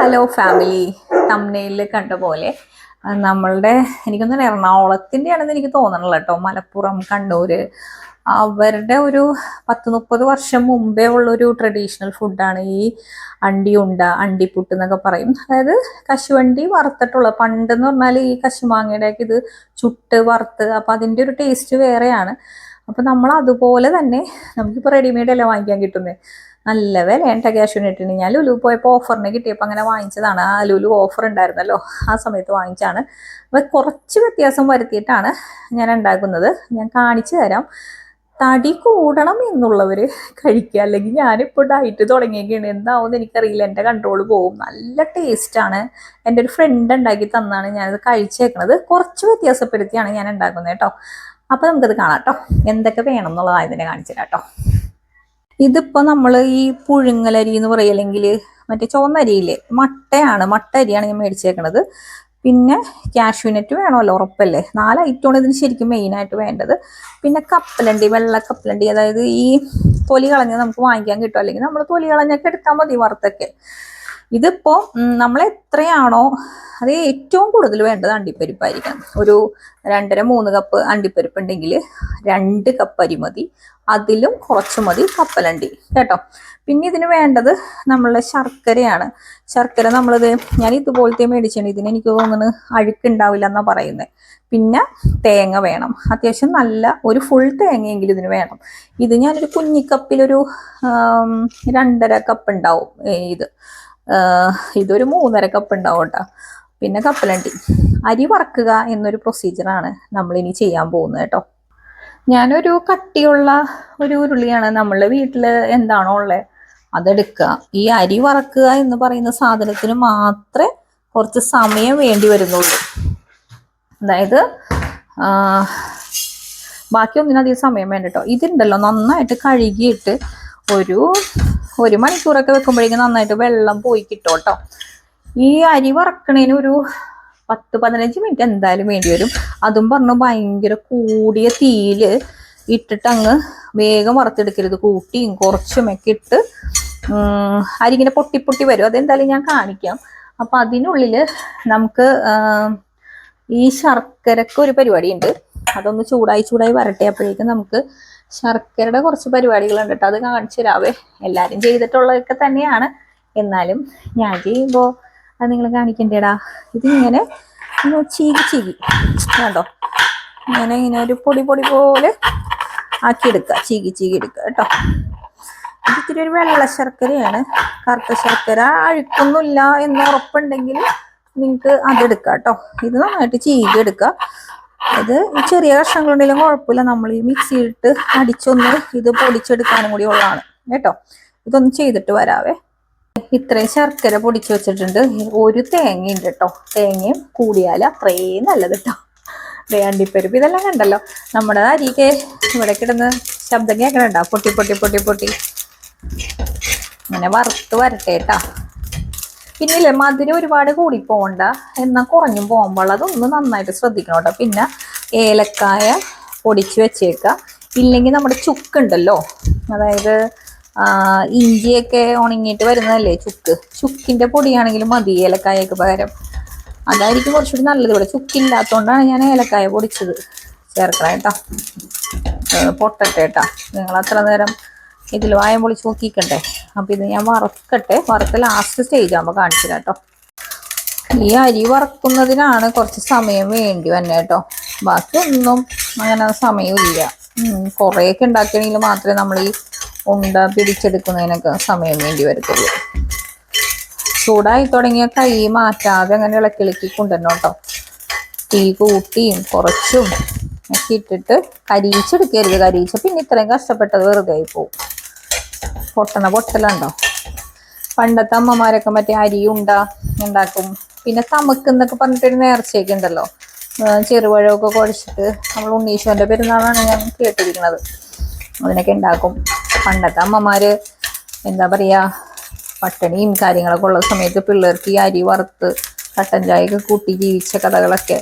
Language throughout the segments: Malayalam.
ഹലോ ഫാമിലി തമ്മനയിൽ കണ്ട പോലെ. നമ്മളുടെ എനിക്കൊന്നും എറണാകുളത്തിന്റെ ആണെന്ന് എനിക്ക് തോന്നണില്ല കേട്ടോ. മലപ്പുറം കണ്ണൂര്. അവരുടെ ഒരു പത്ത് മുപ്പത് വർഷം മുമ്പേ ഉള്ളൊരു ട്രഡീഷണൽ ഫുഡാണ് ഈ അണ്ടി അണ്ടിയുണ്ട അണ്ടിപ്പുട്ട് എന്നൊക്കെ പറയും. അതായത് കശുവണ്ടി വറുത്തിട്ടുള്ള പണ്ടെന്ന് പറഞ്ഞാൽ ഈ കശുമാങ്ങയുടെയൊക്കെ ഇത് ചുട്ട് വറുത്ത് അപ്പം അതിന്റെ ഒരു ടേസ്റ്റ് വേറെയാണ്. അപ്പം നമ്മൾ അതുപോലെ തന്നെ നമുക്കിപ്പോൾ റെഡിമെയ്ഡ് അല്ലേ വാങ്ങിക്കാൻ കിട്ടുന്നത് നല്ല വിലയാണ് ക്യാഷ്യൂനെറ്റിന് ഞാൻ ലുലു പോയപ്പോൾ ഓഫറിന് കിട്ടിയപ്പോൾ അങ്ങനെ വാങ്ങിച്ചതാണ്. ആ ലുലു ഓഫർ ഉണ്ടായിരുന്നല്ലോ. ആ സമയത്ത് വാങ്ങിച്ചാണ്. അപ്പോൾ കുറച്ച് വ്യത്യാസം വരുത്തിയിട്ടാണ് ഞാൻ ഉണ്ടാക്കുന്നത്. ഞാൻ കാണിച്ചു തരാം. തടി കൂടണം എന്നുള്ളവർ കഴിക്കുക. അല്ലെങ്കിൽ ഞാനിപ്പോൾ ഡയറ്റ് തുടങ്ങിയൊക്കെയാണ് എന്താവുമെന്ന് എനിക്കറിയില്ല. എന്റെ കൺട്രോൾ പോകും നല്ല ടേസ്റ്റാണ് എന്റെ ഒരു ഫ്രണ്ട് ഉണ്ടാക്കി തന്നാണ് ഞാനത് കഴിച്ചേക്കണത്. കുറച്ച് വ്യത്യാസപ്പെടുത്തിയാണ് ഞാൻ ഉണ്ടാക്കുന്നത് കേട്ടോ. അപ്പോൾ നമുക്കത് കാണാം കേട്ടോ. എന്തൊക്കെ വേണം എന്നുള്ളതായതിനെ കാണിച്ചു തരാം കേട്ടോ. ഇതിപ്പോൾ നമ്മൾ ഈ പുഴുങ്ങലരി എന്ന് പറയല്ലെങ്കിൽ മറ്റേ ചുവന്നരിയില്ലേ? മട്ടയാണ് മട്ട അരിയാണ് ഞാൻ മേടിച്ചേക്കണത്. പിന്നെ കാഷ്യൂനറ്റ് വേണമല്ലോ ഉറപ്പല്ലേ? നാല് ഐറ്റമാണ് ഇതിന് ശരിക്കും മെയിനായിട്ട് വേണ്ടത്. പിന്നെ കപ്പലണ്ടി വെള്ള കപ്പലണ്ടി അതായത് ഈ തൊലി കളഞ്ഞ് നമുക്ക് വാങ്ങിക്കാൻ കിട്ടും. അല്ലെങ്കിൽ നമ്മൾ തൊലി കളഞ്ഞൊക്കെ എടുത്താൽ മതി വറുത്തൊക്കെ. ഇതിപ്പോൾ നമ്മൾ എത്രയാണോ അത് ഏറ്റവും കൂടുതൽ വേണ്ടത് അണ്ടിപ്പരിപ്പായിരിക്കണം. ഒരു രണ്ടര മൂന്ന് കപ്പ് അണ്ടിപ്പരിപ്പ് ഉണ്ടെങ്കിൽ രണ്ട് കപ്പ് അരി മതി. അതിലും കുറച്ച് മതി കപ്പലണ്ടി കേട്ടോ? പിന്നെ ഇതിന് വേണ്ടത് നമ്മളുടെ ശർക്കരയാണ്. ശർക്കര നമ്മളിത് ഞാൻ ഇതുപോലത്തെ മേടിച്ചാണ് ഇതിന് എനിക്ക് തോന്നുന്നു അഴുക്കുണ്ടാവില്ല എന്നാണ് പറയുന്നത് പിന്നെ തേങ്ങ വേണം. അത്യാവശ്യം നല്ല ഒരു ഫുൾ തേങ്ങയെങ്കിലും ഇതിന് വേണം. ഇത് ഞാനൊരു കുഞ്ഞിക്കപ്പിലൊരു രണ്ടര കപ്പ് ഉണ്ടാവും. ഇത് ഇതൊരു മൂന്നര കപ്പ് ഉണ്ടാവും കേട്ടോ. പിന്നെ കപ്പലണ്ടി. അരി വറക്കുക എന്നൊരു പ്രൊസീജിയറാണ് നമ്മളിനി ചെയ്യാൻ പോകുന്നത് കേട്ടോ. ഞാനൊരു കട്ടിയുള്ള ഒരു ഉരുളിയാണ് നമ്മളെ വീട്ടിൽ എന്താണോ ഉള്ളത് അതെടുക്കുക. ഈ അരി വറക്കുക എന്ന് പറയുന്ന സാധനത്തിന് മാത്രമേ കുറച്ച് സമയം വേണ്ടി വരുന്നുള്ളൂ. അതായത് ബാക്കി ഒന്നിനധികം സമയം വേണ്ട കേട്ടോ. ഇതുണ്ടല്ലോ നന്നായിട്ട് കഴുകിയിട്ട് ഒരു ഒരു മണിക്കൂറൊക്കെ വെക്കുമ്പോഴേക്കും നന്നായിട്ട് വെള്ളം പോയി കിട്ടും കേട്ടോ. ഈ അരി വറക്കണേന് ഒരു പത്ത് പതിനഞ്ച് മിനിറ്റ് എന്തായാലും വേണ്ടി വരും. അതും പറഞ്ഞു ഭയങ്കര കൂടിയ തീയിൽ ഇട്ടിട്ട് അങ്ങ് വേഗം വറുത്തെടുക്കരുത്. കൂട്ടിയും കുറച്ചുമൊക്കെ ഇട്ട് അരിങ്ങനെ അരി പൊട്ടി പൊട്ടി വരും. അതെന്തായാലും ഞാൻ കാണിക്കാം. അപ്പം അതിനുള്ളിൽ നമുക്ക് ഈ ശർക്കരക്ക് ഒരു പരിപാടി ഉണ്ട് അതൊന്ന് ചൂടായി ചൂടായി വരട്ടെ. അപ്പോഴേക്കും നമുക്ക് ശർക്കരയുടെ കുറച്ച് പരിപാടികളുണ്ട് കേട്ടോ. അത് കാണിച്ചു തരാവേ. എല്ലാവരും ചെയ്തിട്ടുള്ളതൊക്കെ തന്നെയാണ്. എന്നാലും ഞാൻ ചെയ്യുമ്പോൾ അത് നിങ്ങൾ കാണിക്കണ്ടേടാ. ഇതിങ്ങനെ ചീകി ചീകി. കണ്ടോ? ഇങ്ങനെ ഇങ്ങനെ ഒരു പൊടി പൊടി പോലെ ആക്കിയെടുക്കുക. ചീകി ചീകി എടുക്കുക കേട്ടോ. ഇത് ഇത്തിരി ഒരു വെള്ള ശർക്കരയാണ്. കറുത്ത ശർക്കര അഴുക്കൊന്നുമില്ല എന്ന് ഉറപ്പുണ്ടെങ്കിൽ നിങ്ങൾക്ക് അതെടുക്കാം കേട്ടോ. ഇത് നന്നായിട്ട് ചീകി എടുക്കുക. ഇത് ചെറിയ കഷ്ണങ്ങളുണ്ടെങ്കിലും കുഴപ്പമില്ല. നമ്മൾ ഈ മിക്സിയിലിട്ട് അടിച്ചൊന്ന് ഇത് പൊടിച്ചെടുക്കാനും കൂടി ഉള്ളതാണ് കേട്ടോ. ഇതൊന്ന് ചെയ്തിട്ട് വരാവേ. ഇത്രയും ശർക്കര പൊടിച്ചു വെച്ചിട്ടുണ്ട്. ഒരു തേങ്ങയുണ്ട് കേട്ടോ. തേങ്ങയും കൂടിയാൽ അത്രയും നല്ലത് കേട്ടോ. വേണ്ടിപ്പരിപ്പ് ഇതെല്ലാം കണ്ടല്ലോ. നമ്മുടെ അരിക്ക് ഇവിടെ കിടന്ന് ശബ്ദം കേൾക്കണുണ്ടോ? പൊട്ടി പൊട്ടി പൊട്ടി പൊട്ടി. ഇങ്ങനെ വറുത്ത് വരട്ടെ കേട്ടാ. പിന്നെ ഇല്ലേ മധുരം ഒരുപാട് കൂടി പോകണ്ട എന്നാൽ കുറഞ്ഞും പോകുമ്പോൾ അതൊന്ന് നന്നായിട്ട് ശ്രദ്ധിക്കണം കേട്ടോ. പിന്നെ ഏലക്കായ പൊടിച്ച് വെച്ചേക്കാം. ഇല്ലെങ്കിൽ നമ്മുടെ ചുക്കുണ്ടല്ലോ അതായത് ഇഞ്ചിയൊക്കെ ഉണങ്ങിയിട്ട് വരുന്നതല്ലേ ചുക്ക്? ചുക്കിന്റെ പൊടിയാണെങ്കിലും മതി ഏലക്കായക്ക് പകരം. അതായിരിക്കും കുറച്ചുകൂടി നല്ലത്. ഇവിടെ ചുക്കില്ലാത്തതുകൊണ്ടാണ് ഞാൻ ഏലക്കായ പൊടിച്ചത്. ചേർക്കണം കേട്ടോ. പൊട്ടട്ടെ കേട്ടോ. നിങ്ങൾ അത്ര നേരം ഇതിൽ വായം പൊളിച്ച് നോക്കിക്കണ്ടേ? അപ്പം ഇത് ഞാൻ വറക്കട്ടെ. വറുത്ത് ലാസ്റ്റ് സ്റ്റേജ് ആകുമ്പോൾ കാണിച്ചു കേട്ടോ. ഈ അരി വറക്കുന്നതിനാണ് കുറച്ച് സമയം വേണ്ടി വന്നെ കേട്ടോ. ബാക്കി ഒന്നും അങ്ങനെ സമയമില്ല. കുറേയൊക്കെ ഉണ്ടാക്കണമെങ്കിൽ മാത്രമേ നമ്മൾ ഈ ഉണ്ട പിടിച്ചെടുക്കുന്നതിനൊക്കെ സമയം വേണ്ടി വരത്തുള്ളൂ. ചൂടായി തുടങ്ങിയ കൈ മാറ്റാതെ അങ്ങനെ ഇളക്കി ഇളക്കി കേട്ടോ. തീ കൂട്ടിയും കുറച്ചും ഒക്കെ ഇട്ടിട്ട് കരിയിച്ചെടുക്കരുത് കരിയിച്ച പിന്നെ ഇത്രയും കഷ്ടപ്പെട്ടത് വെറുതെ ആയി പോവും. പൊട്ടണ പൊട്ടലുണ്ടോ? പണ്ടത്തെ അമ്മമാരൊക്കെ മറ്റേ അരി ഉണ്ട ഉണ്ടാക്കും. പിന്നെ തമക്ക് എന്നൊക്കെ പറഞ്ഞിട്ടൊരു നേർച്ചയൊക്കെ ഉണ്ടല്ലോ. ചെറുപഴമൊക്കെ കുഴച്ചിട്ട് നമ്മൾ ഉണ്ണീശോന്റെ പെരുന്നാളാണ് ഞാൻ കേട്ടിരിക്കുന്നത്. അതിനൊക്കെ ഉണ്ടാക്കും. പണ്ടത്തെ അമ്മമാർ എന്താ പറയാ പട്ടിണിയും കാര്യങ്ങളൊക്കെ ഉള്ള സമയത്ത് പിള്ളേർക്ക് ഈ അരി വറുത്ത് കട്ടൻ ചായയൊക്കെ കൂട്ടി ജീവിച്ച കഥകളൊക്കെ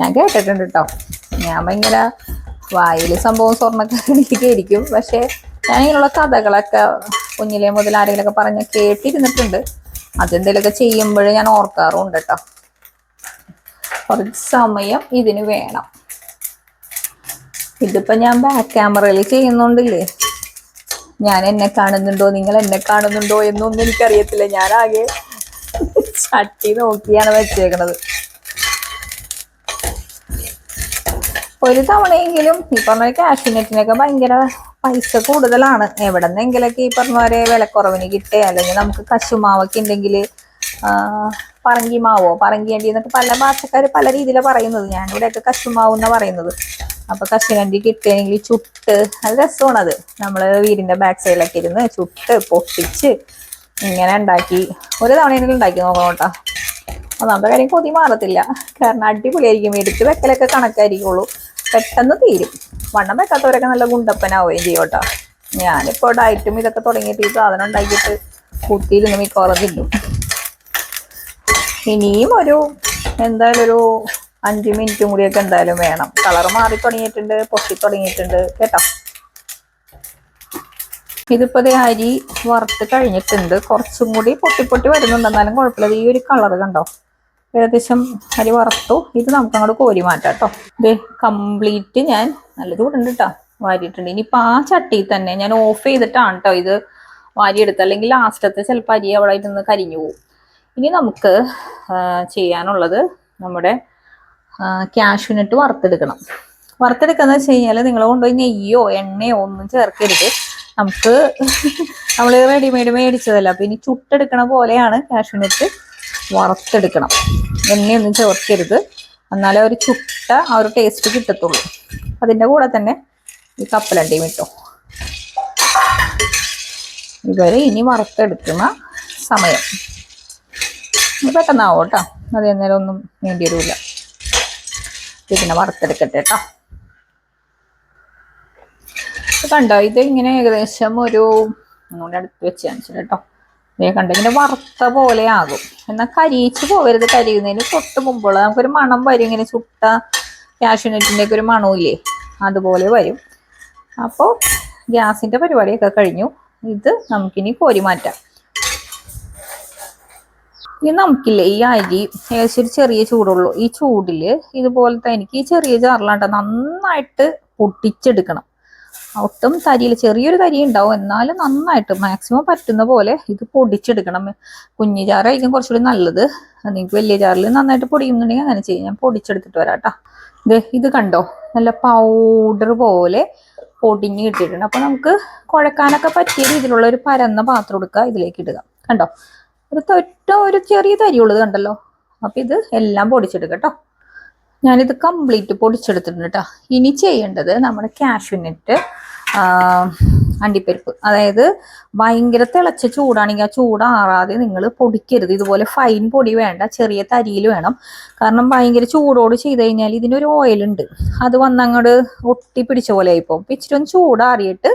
ഞാൻ കേട്ടിട്ടുണ്ട് കേട്ടോ ഞാൻ ഭയങ്കര വായിൽ സംഭവം സ്വർണക്കാരനൊക്കെ ആയിരിക്കും. പക്ഷേ ഞാൻ ഇങ്ങനെയുള്ള കഥകളൊക്കെ കുഞ്ഞിലെ മുതൽ ആരെങ്കിലുമൊക്കെ പറഞ്ഞ് കേട്ടിരുന്നിട്ടുണ്ട്. അതെന്തെങ്കിലുമൊക്കെ ചെയ്യുമ്പോൾ ഞാൻ ഓർക്കാറുണ്ട് കേട്ടോ കുറച്ച് സമയം ഇതിന് വേണം. ഇതിപ്പോൾ ഞാൻ ബാക്ക് ക്യാമറയിൽ ചെയ്യുന്നുണ്ടില്ലേ? ഞാൻ എന്നെ കാണുന്നുണ്ടോ? നിങ്ങൾ എന്നെ കാണുന്നുണ്ടോ എന്നൊന്നും എനിക്കറിയത്തില്ല. ഞാൻ ആകെ ചട്ടി നോക്കിയാണ് വെച്ചേക്കണത്. ഒരു തവണയെങ്കിലും ഈ പറഞ്ഞ കാഷ്യൂനെറ്റിനൊക്കെ ഭയങ്കര പൈസ കൂടുതലാണ്. എവിടെ നിന്നെങ്കിലൊക്കെ ഈ പറഞ്ഞ പോലെ വിലക്കുറവിന് കിട്ടുക അല്ലെങ്കിൽ നമുക്ക് കശുമാവൊക്കെ ഉണ്ടെങ്കിൽ പറങ്കി മാവോ? പറങ്കിയണ്ടി എന്നൊക്കെ പല ഭാഷക്കാർ പല രീതിയിലാണ് പറയുന്നത്. ഞാനിവിടെയൊക്കെ കശുമാവ് എന്നാണ് പറയുന്നത്. അപ്പൊ കണ്ടി കിട്ടുകയാണെങ്കിൽ ചുട്ട് അത് രസമാണത്. നമ്മൾ വീടിന്റെ ബാക്ക് സൈഡിലൊക്കെ ഇരുന്ന് ചുട്ട് പൊട്ടിച്ച് ഇങ്ങനെ ഉണ്ടാക്കി ഒരു തവണയെങ്കിലും ഉണ്ടാക്കി നോക്കണം കേട്ടോ. ഒന്നാമത്തെ കാര്യം കൊതി മാറത്തില്ല. കാരണം അടിപൊളിയായിരിക്കും. എടുത്ത് വെക്കലൊക്കെ കണക്കായിരിക്കുള്ളൂ. പെട്ടെന്ന് തീരും. വണ്ണം വെക്കാത്തവരൊക്കെ നല്ല ഗുണ്ടപ്പനാവുകയും ചെയ്യും കേട്ടോ. ഞാനിപ്പോൾ ഡയറ്റും ഇതൊക്കെ തുടങ്ങിയിട്ട് ഈ സാധനം ഉണ്ടാക്കിയിട്ട് കുത്തിയിരുന്ന് മിക്കവാറും തിന്നും. ഇനിയും ഒരു എന്തായാലും ഒരു അഞ്ച് മിനിറ്റും കൂടിയൊക്കെ എന്തായാലും വേണം. കളർ മാറി തുടങ്ങിയിട്ടുണ്ട് പൊട്ടി തുടങ്ങിയിട്ടുണ്ട് കേട്ടോ. ഇതിപ്പോ ദേ അരി വറുത്ത് കഴിഞ്ഞിട്ടുണ്ട്. കുറച്ചും കൂടി പൊട്ടി പൊട്ടി വരുന്നുണ്ട്. എന്നാലും കുഴപ്പമില്ല. ഈ ഒരു കളർ കണ്ടോ? ഏകദേശം അരി വറുത്തു. ഇത് നമുക്ക് അങ്ങോട്ട് കോരി മാറ്റാം കേട്ടോ. ഇത് കംപ്ലീറ്റ് ഞാൻ നല്ല ചൂടുണ്ട് കേട്ടോ. വാരിയിട്ടുണ്ട്. ഇനിയിപ്പോൾ ആ ചട്ടിയിൽ തന്നെ ഞാൻ ഓഫ് ചെയ്തിട്ടാണ് കേട്ടോ ഇത് വാരിയെടുത്ത് അല്ലെങ്കിൽ ലാസ്റ്റത്തെ ചിലപ്പോൾ അരി അവിടെ ഇരുന്ന് കരിഞ്ഞു പോകും. ഇനി നമുക്ക് ചെയ്യാനുള്ളത് നമ്മുടെ ക്യാഷ്യൂനട്ട് വറുത്തെടുക്കണം. വറുത്തെടുക്കുന്നത് വെച്ച് കഴിഞ്ഞാൽ നിങ്ങൾ കൊണ്ടുപോയി നെയ്യോ എണ്ണയോ ഒന്നും ചേർക്കരുത്. നമുക്ക് നമ്മൾ റെഡിമെയ്ഡ് മേടിച്ചതല്ല. അപ്പം ഇനി ചുട്ടെടുക്കണ പോലെയാണ് കാഷ്യൂനട്ട് വറുത്തെടുക്കണം. എണ്ണയൊന്നും ചേർക്കരുത്. എന്നാലേ ഒരു ചുട്ട ആ ഒരു ടേസ്റ്റ് കിട്ടത്തുള്ളൂ. അതിന്റെ കൂടെ തന്നെ ഈ കപ്പലണ്ടിയും ഇട്ടു. ഇവരെ ഇനി വറുത്തെടുക്കുന്ന സമയം. പെട്ടെന്നാവും കേട്ടോ അത് നേരം ഒന്നും വേണ്ടി വരില്ല ഇതിനെ വറുത്തെടുക്കട്ടെ കേട്ടോ കണ്ടോ ഇത് ഇങ്ങനെ ഏകദേശം ഒരു ഒന്നുകൂടി അടുത്ത് വെച്ച് കാണിച്ചു കേട്ടോ. ഇതേ കണ്ടോ ഇങ്ങനെ വറുത്ത പോലെ ആകും. എന്നാൽ കരിയിച്ച് പോകരുത് കരിയുന്നതിന് തൊട്ട് മുമ്പുള്ള നമുക്കൊരു മണം വരും ഇങ്ങനെ ചുട്ട കാഷ്യൂനറ്റിന്റെ ഒക്കെ ഒരു മണമില്ലേ അതുപോലെ വരും. അപ്പോൾ ഗ്യാസിന്റെ പരിപാടിയൊക്കെ കഴിഞ്ഞു. ഇത് നമുക്കിനി കോരി മാറ്റാം. ഇനി നമുക്കില്ലേ ഈ അരി ഏകദേശം ഒരു ചെറിയ ചൂടുള്ളൂ. ഈ ചൂടിൽ ഇതുപോലത്തെ എനിക്ക് ഈ ചെറിയ ജാറിലാണ്ട നന്നായിട്ട് പൊട്ടിച്ചെടുക്കണം. ഒട്ടും തരിയിൽ ചെറിയൊരു തരി ഉണ്ടാവും എന്നാലും നന്നായിട്ട് മാക്സിമം പറ്റുന്ന പോലെ ഇത് പൊടിച്ചെടുക്കണം. കുഞ്ഞു ചാറായിരിക്കും കുറച്ചുകൂടി നല്ലത്. നിങ്ങൾക്ക് വലിയ ചാറിൽ നന്നായിട്ട് പൊടിയുന്നുണ്ടെങ്കിൽ അങ്ങനെ ചെയ്യും. ഞാൻ പൊടിച്ചെടുത്തിട്ട് വരാം കേട്ടോ ഇത് കണ്ടോ? നല്ല പൗഡർ പോലെ പൊടിഞ്ഞ് കിട്ടിയിട്ടുണ്ട്. അപ്പൊ നമുക്ക് കുഴക്കാനൊക്കെ പറ്റിയ രീതിയിലുള്ള ഒരു പരന്ന പാത്രം എടുക്കുക. ഇതിലേക്ക് ഇടുക. കണ്ടോ? ഒരു തൊറ്റ ഒരു ചെറിയ തരിയുള്ളത് കണ്ടല്ലോ. അപ്പൊ ഇത് എല്ലാം പൊടിച്ചെടുക്കുക കേട്ടോ. ഞാനിത് കംപ്ലീറ്റ് പൊടിച്ചെടുത്തിട്ടുണ്ട് കേട്ടോ. ഇനി ചെയ്യേണ്ടത് നമ്മുടെ കാഷ്യൂനറ്റ് അണ്ടിപ്പരിപ്പ്. അതായത് ഭയങ്കര തിളച്ച ചൂടാണെങ്കിൽ ആ ചൂടാറാതെ നിങ്ങൾ പൊടിക്കരുത്. ഇതുപോലെ ഫൈൻ പൊടി വേണ്ട ചെറിയ തരിയിൽ വേണം. കാരണം ഭയങ്കര ചൂടോട് ചെയ്ത് കഴിഞ്ഞാൽ ഇതിനൊരു ഓയിലുണ്ട് അത് വന്നങ്ങോട്ട് ഒട്ടി പിടിച്ച പോലെ ആയിപ്പോ ഇച്ചിരി ഒന്ന് ചൂടാറിയിട്ട്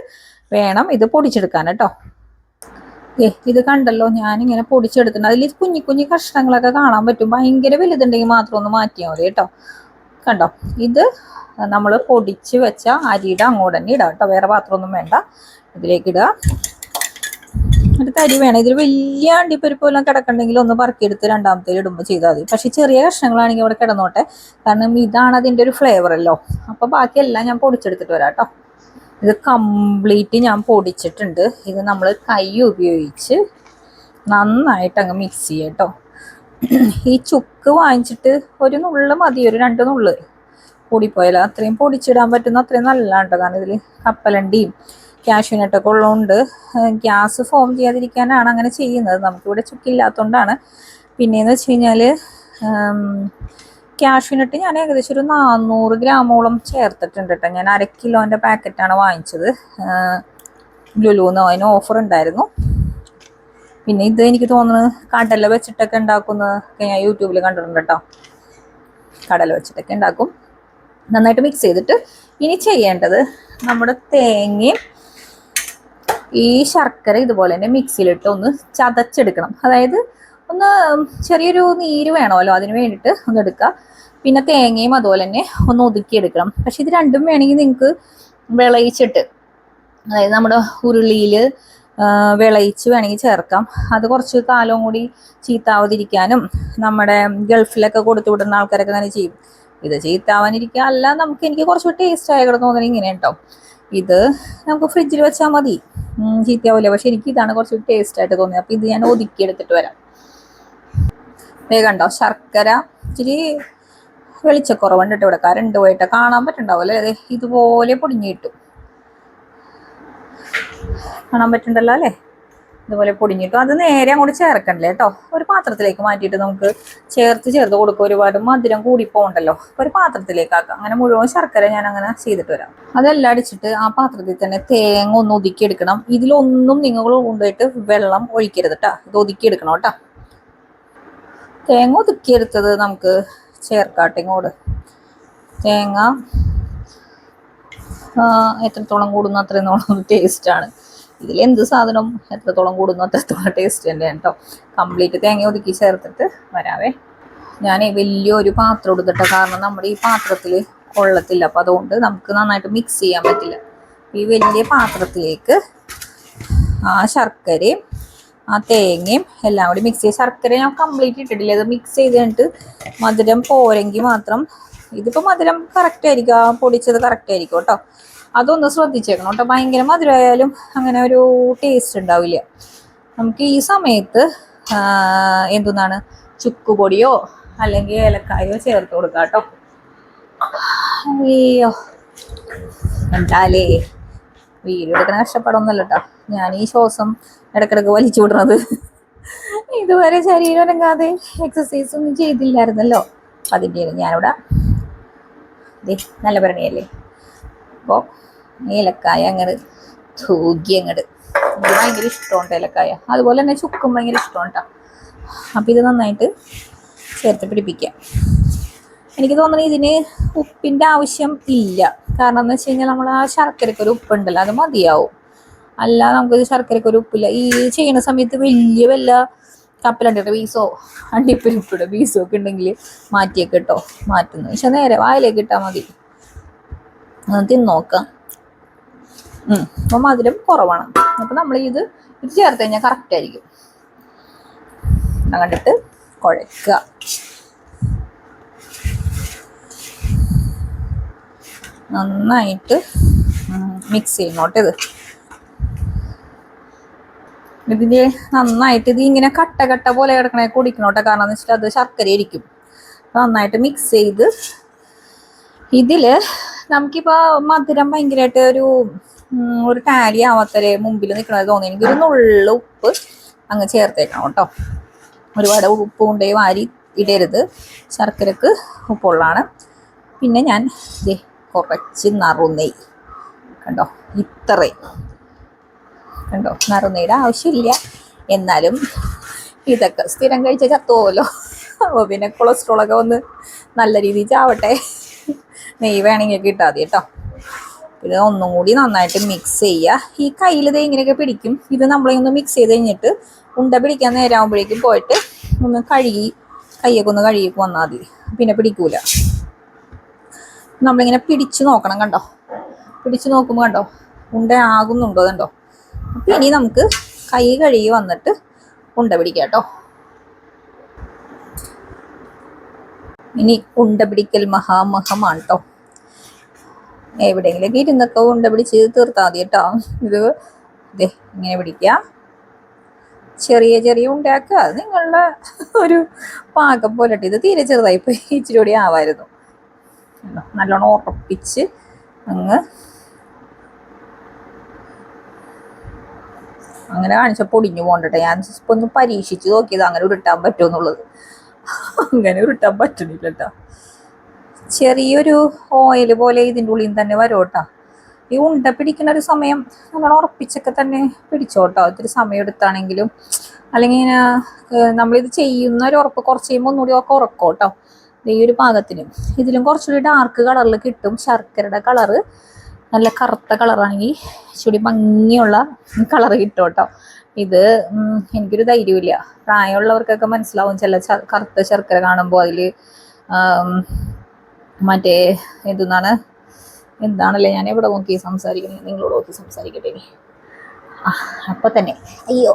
വേണം ഇത് പൊടിച്ചെടുക്കാൻ കേട്ടോ. ഏ ഇത് കണ്ടല്ലോ ഞാനിങ്ങനെ പൊടിച്ചെടുത്തിട്ടുണ്ട്. അതിൽ കുഞ്ഞു കുഞ്ഞു കഷ്ണങ്ങളൊക്കെ കാണാൻ പറ്റും. ഭയങ്കര വലുതുണ്ടെങ്കിൽ മാത്രം ഒന്ന് മാറ്റിയാൽ മതി കേട്ടോ. കണ്ടോ? ഇത് നമ്മൾ പൊടിച്ച് വെച്ച അരിയുടെ അങ്ങോട്ട് തന്നെ ഇടാം കേട്ടോ. വേറെ പാത്രമൊന്നും വേണ്ട. ഇതിലേക്ക് ഇടുക. ഒരു തരി വേണം. ഇതിൽ വലിയ അണ്ടിപ്പരിപ്പ് എല്ലാം കിടക്കണ്ടെങ്കിൽ ഒന്ന് പറക്കിയെടുത്ത് രണ്ടാമത്തേൽ ഇടുമ്പോൾ ചെയ്താൽ മതി. പക്ഷെ ചെറിയ കഷ്ണങ്ങളാണെങ്കിൽ അവിടെ കിടന്നോട്ടെ. കാരണം ഇതാണ് അതിന്റെ ഒരു ഫ്ലേവർ അല്ലോ. അപ്പോൾ ബാക്കിയെല്ലാം ഞാൻ പൊടിച്ചെടുത്തിട്ട് വരാം കേട്ടോ. ഇത് കംപ്ലീറ്റ് ഞാൻ പൊടിച്ചിട്ടുണ്ട്. ഇത് നമ്മൾ കൈ ഉപയോഗിച്ച് നന്നായിട്ട് അങ്ങ് മിക്സ് ചെയ്യുക കേട്ടോ ഈ ചുക്ക് വാങ്ങിച്ചിട്ട് ഒരു നുള്ള് മതി ഒരു രണ്ട് നുള്ള്. പൊടിപ്പോയാലോ അത്രയും പൊടിച്ചിടാൻ പറ്റുന്ന അത്രയും നല്ലതാണ് കാരണം ഇതിൽ കപ്പലണ്ടിയും ക്യാഷ്യൂനട്ടൊക്കെ ഉള്ളതുകൊണ്ട് ഗ്യാസ് ഫോം ചെയ്യാതിരിക്കാനാണ് അങ്ങനെ ചെയ്യുന്നത്. നമുക്കിവിടെ ചുക്കില്ലാത്തതുകൊണ്ടാണ് പിന്നെയെന്ന് വെച്ച് കഴിഞ്ഞാൽ കാഷ്യൂനട്ട് ഞാൻ ഏകദേശം ഒരു നാനൂറ് ഗ്രാമോളം ചേർത്തിട്ടുണ്ട് കേട്ടോ. ഞാൻ അര കിലോന്റെ പാക്കറ്റാണ് വാങ്ങിച്ചത്. ലുലുന്ന് അതിന് ഓഫർ ഉണ്ടായിരുന്നു. പിന്നെ ഇത് എനിക്ക് തോന്നുന്നത് കടല വെച്ചിട്ടൊക്കെ ഉണ്ടാക്കുന്നതൊക്കെ ഞാൻ യൂട്യൂബിൽ കണ്ടിട്ടുണ്ട് കേട്ടോ. കടല വെച്ചിട്ടൊക്കെ ഉണ്ടാക്കും. നന്നായിട്ട് മിക്സ് ചെയ്തിട്ട് ഇനി ചെയ്യേണ്ടത് നമ്മുടെ തേങ്ങയും ഈ ശർക്കര ഇതുപോലെ തന്നെ മിക്സിയിലിട്ട് ഒന്ന് ചതച്ചെടുക്കണം. അതായത് ഒന്ന് ചെറിയൊരു നീര് വേണമല്ലോ അതിന് വേണ്ടിയിട്ട് ഒന്ന് എടുക്കുക. പിന്നെ തേങ്ങയും അതുപോലെ തന്നെ ഒന്ന് ഒതുക്കിയെടുക്കണം. പക്ഷെ ഇത് രണ്ടും വേണമെങ്കിൽ നിങ്ങൾക്ക് വിളയിച്ചിട്ട് അതായത് നമ്മുടെ ഉരുളിയിൽ വിളയിച്ച് വേണമെങ്കിൽ ചേർക്കാം. അത് കുറച്ച് കാലം കൂടി ചീത്താവാതിരിക്കാനും നമ്മുടെ ഗൾഫിലൊക്കെ കൊടുത്തു വിടുന്ന ആൾക്കാരൊക്കെ അങ്ങനെ ചെയ്യും. ഇത് ചീത്താവാനിരിക്കുക. അല്ല നമുക്ക് എനിക്ക് കുറച്ചുകൂടി ടേസ്റ്റ് ആയ കിടന്നു തോന്നുന്നത് ഇങ്ങനെ കേട്ടോ ഇത് നമുക്ക് ഫ്രിഡ്ജിൽ വെച്ചാൽ മതി. ചീത്തയാവില്ല. പക്ഷെ എനിക്ക് ഇതാണ് കുറച്ചുകൂടി ടേസ്റ്റ് ആയിട്ട് തോന്നിയത്. അപ്പോൾ ഇത് ഞാൻ ഒതുക്കി എടുത്തിട്ട് വരാം. ദേ കണ്ടോ? ശർക്കര ഇച്ചിരി വെളിച്ചക്കുറവുണ്ട് ഇവിടെ കരണ്ട് പോയിട്ട് കാണാൻ പറ്റുണ്ടാവുമല്ലേ അതെ ഇതുപോലെ പൊടിഞ്ഞു കിട്ടും കാണാൻ പറ്റുന്നുണ്ടല്ലോ അല്ലേ? ഇതുപോലെ പൊടിഞ്ഞിട്ടു. അത് നേരെ അങ്ങോട്ട് ചേർക്കണ്ടല്ലേ കേട്ടോ? ഒരു പാത്രത്തിലേക്ക് മാറ്റിയിട്ട് നമുക്ക് ചേർത്ത് ചേർത്ത് കൊടുക്കുക ഒരുപാട് മധുരം കൂടി പോകണ്ടല്ലോ. ഒരു പാത്രത്തിലേക്ക് ആക്കാം. അങ്ങനെ മുഴുവൻ ശർക്കര ഞാൻ അങ്ങനെ ചെയ്തിട്ട് വരാം. അതെല്ലാം അടിച്ചിട്ട് ആ പാത്രത്തിൽ തന്നെ തേങ്ങ ഒന്ന് ഒതുക്കിയെടുക്കണം ഇതിലൊന്നും നിങ്ങൾ കൊണ്ടുപോയിട്ട് വെള്ളം ഒഴിക്കരുത് കേട്ടോ. ഇത് ഒതുക്കിയെടുക്കണം കേട്ടോ. തേങ്ങ ഒതുക്കിയെടുത്തത് നമുക്ക് ചേർക്കാട്ടെ ഇങ്ങോട്ട് തേങ്ങ എത്രത്തോളം കൂടുന്നു അത്രത്തോളം ടേസ്റ്റാണ് ഇതിൽ എന്ത് സാധനം എത്രത്തോളം കൂടുന്നു അത്രത്തോളം ടേസ്റ്റ് തന്നെയാണ് കേട്ടോ കംപ്ലീറ്റ് തേങ്ങ ഒതുക്കി ചേർത്തിട്ട് വരാവേ. ഞാൻ വലിയൊരു പാത്രം എടുത്തിട്ട് കാരണം നമ്മുടെ ഈ പാത്രത്തിൽ കൊള്ളത്തില്ല. അപ്പം അതുകൊണ്ട് നമുക്ക് നന്നായിട്ട് മിക്സ് ചെയ്യാൻ പറ്റില്ല. ഈ വലിയ പാത്രത്തിലേക്ക് ആ ശർക്കരയും ആ തേങ്ങയും എല്ലാം കൂടി മിക്സ് ചെയ്ത് ശർക്കര ഞാൻ കംപ്ലീറ്റ് ഇട്ടിട്ടില്ല. ഇത് മിക്സ് ചെയ്ത് കഴിഞ്ഞിട്ട് മധുരം പോരെങ്കിൽ മാത്രം ഇതിപ്പോൾ മധുരം കറക്റ്റ് ആയിരിക്കും. ആ പൊടിച്ചത് കറക്റ്റ് ആയിരിക്കും കേട്ടോ. അതൊന്ന് ശ്രദ്ധിച്ചേക്കണം കേട്ടോ. ഭയങ്കര മധുരമായാലും അങ്ങനെ ഒരു ടേസ്റ്റ് ഉണ്ടാവില്ല. നമുക്ക് ഈ സമയത്ത് എന്തുന്നാണ്? ചുക്കുപൊടിയോ അല്ലെങ്കിൽ ഏലക്കായോ ചേർത്ത് കൊടുക്കാം കേട്ടോ. അയ്യോ. എന്താലേ വീഡിയോ എടുക്കണ കഷ്ടപ്പാടൊന്നുമല്ല കേട്ടോ. ഞാൻ ഈ ശ്വാസം ഇടക്കിടക്ക് വലിച്ചു വിടുന്നത്. ഇതുവരെ ശരീരം അനങ്ങാതെ എക്സസൈസ് ഒന്നും ചെയ്തില്ലായിരുന്നല്ലോ. അതിന്റെ ഞാനിവിടെ നല്ല ഭരണിയല്ലേ? അപ്പോൾ ഏലക്കായ അങ്ങട് തൂക്കി അങ്ങട്. എനിക്ക് ഭയങ്കര ഇഷ്ടമുണ്ട് ഏലക്കായ. അതുപോലെ തന്നെ ചുക്കും ഭയങ്കര ഇഷ്ടമാണ് കേട്ടോ. അപ്പം ഇത് നന്നായിട്ട് ചേർത്ത് പിടിപ്പിക്കാം. എനിക്ക് തോന്നുന്നു ഇതിന് ഉപ്പിന്റെ ആവശ്യം ഇല്ല. കാരണം എന്ന് വെച്ച് കഴിഞ്ഞാൽ നമ്മൾ ആ ശർക്കരക്കൊരു ഒരു ഉപ്പുണ്ടല്ലോ അത് മതിയാവും. അല്ല നമുക്ക് ശർക്കരയ്ക്ക് ഒരു ഉപ്പില്ല. ഈ ചെയ്യുന്ന സമയത്ത് വലിയ വല്ല കപ്പലണ്ടിയുടെ പീസോ അണ്ടിപ്പരിപ്പിയുടെ പീസോ ഒക്കെ ഉണ്ടെങ്കിൽ മാറ്റിയൊക്കെ ഇട്ടോ മാറ്റുന്നു. പക്ഷെ നേരെ വായിലേക്ക് ഇട്ടാൽ മതി. തിന്നോക്കാം അപ്പം മധുരം കുറവാണ്. അപ്പം നമ്മൾ ഇത് ഇത് ചേർത്ത് കഴിഞ്ഞാൽ കറക്റ്റ് ആയിരിക്കും. കണ്ടിട്ട് കുഴക്കുക നന്നായിട്ട് മിക്സ് ചെയ്യണോട്ട് ഇത്. ഇതിന്റെ നന്നായിട്ട് ഇത് ഇങ്ങനെ കട്ട കട്ട പോലെ കിടക്കണേ കുടിക്കണോട്ടെ. കാരണം എന്ന് വെച്ചിട്ട് അത് ശർക്കര നന്നായിട്ട് മിക്സ് ചെയ്ത് ഇതിൽ നമുക്കിപ്പോ മധുരം ഭയങ്കരമായിട്ട് ഒരു ഒരു ടാലി ആവാത്തരെ മുമ്പിൽ നിൽക്കണത് തോന്നി. എനിക്ക് ഒരു നുള്ള ഉപ്പ് അങ്ങ് ചേർത്തേക്കണം കേട്ടോ. ഒരുപാട് ഉപ്പ് കൊണ്ടേ വാരി ഇടരുത്. ശർക്കരക്ക് ഉപ്പുള്ളതാണ്. പിന്നെ ഞാൻ കുറച്ച് നറുനെയ് കണ്ടോ? ഇത്രയും. കണ്ടോ? നറുനെയ്യുടെ ആവശ്യമില്ല. എന്നാലും ഇതൊക്കെ സ്ഥിരം കഴിച്ച ചത്തുപോലോ അപ്പോൾ പിന്നെ കൊളസ്ട്രോളൊക്കെ ഒന്ന് നല്ല രീതിയിൽ ചാവട്ടെ. നെയ് വേണമെങ്കിൽ കിട്ടാതെ കേട്ടോ. ഇത് ഒന്നും കൂടി നന്നായിട്ട് മിക്സ് ചെയ്യുക ഈ കയ്യിൽ ഇത് ഇങ്ങനെയൊക്കെ പിടിക്കും. ഇത് നമ്മളൊന്ന് മിക്സ് ചെയ്ത് കഴിഞ്ഞിട്ട് ഉണ്ട പിടിക്കാൻ നേരാകുമ്പോഴേക്കും പോയിട്ട് ഒന്ന് കഴുകി കയ്യൊക്കെ ഒന്ന് കഴുകി വന്നാൽ മതി. പിന്നെ പിടിക്കൂല. നമ്മളിങ്ങനെ പിടിച്ചു നോക്കണം കണ്ടോ? പിടിച്ചു നോക്കുമ്പോൾ കണ്ടോ? ഉണ്ട ആകുന്നുണ്ടോ കണ്ടോ? അപ്പം ഇനി നമുക്ക് കൈ കഴുകി വന്നിട്ട് ഉണ്ട പിടിക്കാം കേട്ടോ ഇനി ഉണ്ട പിടിക്കൽ മഹാമഹമാണ് കേട്ടോ എവിടെയെങ്കിലൊക്കെ ഇരുന്നൊക്കെ ഉണ്ട പിടിച്ച് തീർത്താൽ മതി കേട്ടോ. ഇത് ദേ ഇങ്ങനെ പിടിക്കുക ചെറിയ ചെറിയ ഉണ്ടാക്കുക അത് നിങ്ങളുടെ ഒരു പാകം പോലെ ഇത് തീരെ ചെറുതായി പോയി. ഇച്ചിരി കൂടി ആവായിരുന്നു? നല്ലോണം ഉറപ്പിച്ച് അങ്ങ് അങ്ങനെ കാണിച്ചപ്പോൾ പൊടിഞ്ഞു പോകണ്ടട്ടെ. ഞാൻ ഇപ്പൊ ഒന്ന് പരീക്ഷിച്ച് നോക്കിയത് അങ്ങനെ ഉരുട്ടാൻ പറ്റുമെന്നുള്ളത്. അങ്ങനെ ഉരുട്ടാൻ പറ്റണില്ല കേട്ടോ ചെറിയൊരു ഓയിൽ പോലെ ഇതിന്റെ ഉള്ളിൽ തന്നെ വരും കേട്ടോ ഈ ഉണ്ട പിടിക്കുന്ന ഒരു സമയം നമ്മൾ ഉറപ്പിച്ചൊക്കെ തന്നെ പിടിച്ചോട്ടോ. ഒത്തിരി സമയം എടുത്താണെങ്കിലും അല്ലെങ്കിൽ ഇങ്ങനെ നമ്മളിത് ചെയ്യുന്ന ഒരു ഉറപ്പ് കുറച്ച് കഴിയുമ്പോൾ ഒന്നുകൂടി ഒക്കെ ഉറക്കും കേട്ടോ ഈ ഒരു പാകത്തിന്. ഇതിലും കുറച്ചുകൂടി ഡാർക്ക് കളറിൽ കിട്ടും. ശർക്കരയുടെ കളറ് നല്ല കറുത്ത കളറാണെങ്കിൽ ഇച്ചിരി ഭംഗിയുള്ള കളർ കിട്ടും കേട്ടോ. ഇത് എനിക്കൊരു ധൈര്യമില്ല പ്രായമുള്ളവർക്കൊക്കെ മനസ്സിലാവും ചില കറുത്ത ശർക്കര കാണുമ്പോൾ അതിൽ മറ്റേ എന്തെന്നാണ് എന്താണല്ലേ ഞാൻ എവിടെ നോക്കി സംസാരിക്കുന്നത്? നിങ്ങളോട് നോക്കി സംസാരിക്കട്ടെ ഇനി. ആ, അപ്പൊ തന്നെ. അയ്യോ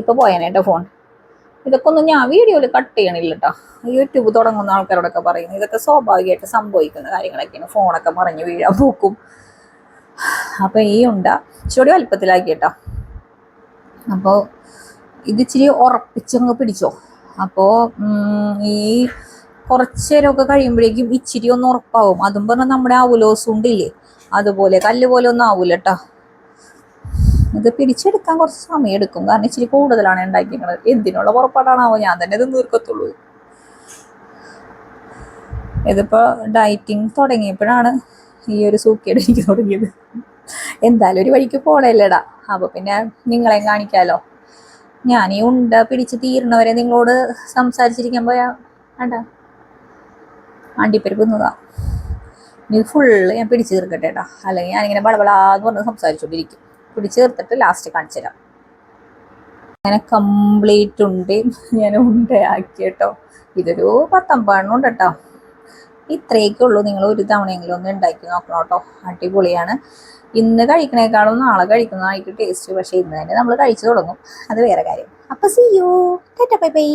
ഇപ്പൊ പോയാനേട്ടോ ഫോൺ. ഇതൊക്കെ ഒന്നും ഞാൻ വീഡിയോയിൽ കട്ട് ചെയ്യണില്ല കേട്ടോ യൂട്യൂബ് തുടങ്ങുന്ന ആൾക്കാരോടൊക്കെ പറയുന്നു ഇതൊക്കെ സ്വാഭാവികമായിട്ട് സംഭവിക്കുന്ന കാര്യങ്ങളൊക്കെയാണ്. ഫോണൊക്കെ മറിഞ്ഞ് വീഴാൻ പോക്കും അപ്പൊ ഈ ഉണ്ട. ചുടി വലുപ്പത്തിലാക്കി കേട്ടോ അപ്പോൾ ഇതിച്ചിരി ഇച്ചിരി ഉറപ്പിച്ചങ്ങ് പിടിച്ചോ. അപ്പോൾ ഈ കുറച്ച് നേരമൊക്കെ കഴിയുമ്പോഴേക്കും ഇച്ചിരി ഒന്ന് ഉറപ്പാവും. അതും പറഞ്ഞാൽ നമ്മുടെ ആവുലോസുണ്ടില്ലേ? അതുപോലെ കല്ല് പോലെ ഒന്നും ആവൂല കേട്ടോ ഇത് പിടിച്ചെടുക്കാൻ കുറച്ച് സമയം എടുക്കും കാരണം ഇച്ചിരി കൂടുതലാണ് ഉണ്ടാക്കിയിരിക്കുന്നത് എന്തിനുള്ള പുറപ്പാടാണാവോ? ഞാൻ തന്നെ ഇത് തീർക്കത്തുള്ളൂ. ഇതിപ്പോ ഡയറ്റിങ് തുടങ്ങിയപ്പോഴാണ് ഈ ഒരു സൂക്കേട് എനിക്ക് തുടങ്ങിയത്. എന്തായാലും ഒരു വഴിക്ക് പോണല്ലേടാ. അപ്പോൾ പിന്നെ നിങ്ങളെയും കാണിക്കാലോ. ഞാൻ ഈ ഉണ്ട പിടിച്ച് തീരണവരെ നിങ്ങളോട് സംസാരിച്ചിരിക്കാൻ പോയാ വേണ്ട. അണ്ടിപ്പരിപ്പ് തിന്നതാ. ഇനി ഫുള്ള് ഞാൻ പിടിച്ച് തീർക്കട്ടെ കേട്ടോ അല്ലെങ്കിൽ ഞാനിങ്ങനെ ബളബളാന്ന് പറഞ്ഞ് സംസാരിച്ചോണ്ടിരിക്കും. പിടിച്ച് തീർത്തിട്ട് ലാസ്റ്റ് കാണിച്ചു തരാം. അങ്ങനെ കംപ്ലീറ്റ് ഉണ്ട്. ഞാൻ ഉണ്ടയാക്കി കേട്ടോ ഇതൊരു പത്തമ്പെണ്ണം ഉണ്ട് കേട്ടോ. ഇത്രയൊക്കെ ഉള്ളൂ. നിങ്ങൾ ഒരു തവണയെങ്കിലും ഒന്ന് ഉണ്ടാക്കി നോക്കണം കേട്ടോ. അടിപൊളിയാണ്. ഇന്ന് കഴിക്കണേക്കാളും നാളെ കഴിക്കുന്നതായിരിക്കും ടേസ്റ്റ് പക്ഷേ ഇന്ന് തന്നെ നമ്മൾ കഴിച്ചു തുടങ്ങും. അത് വേറെ കാര്യം. അപ്പൊ സി യു ബൈ ബൈ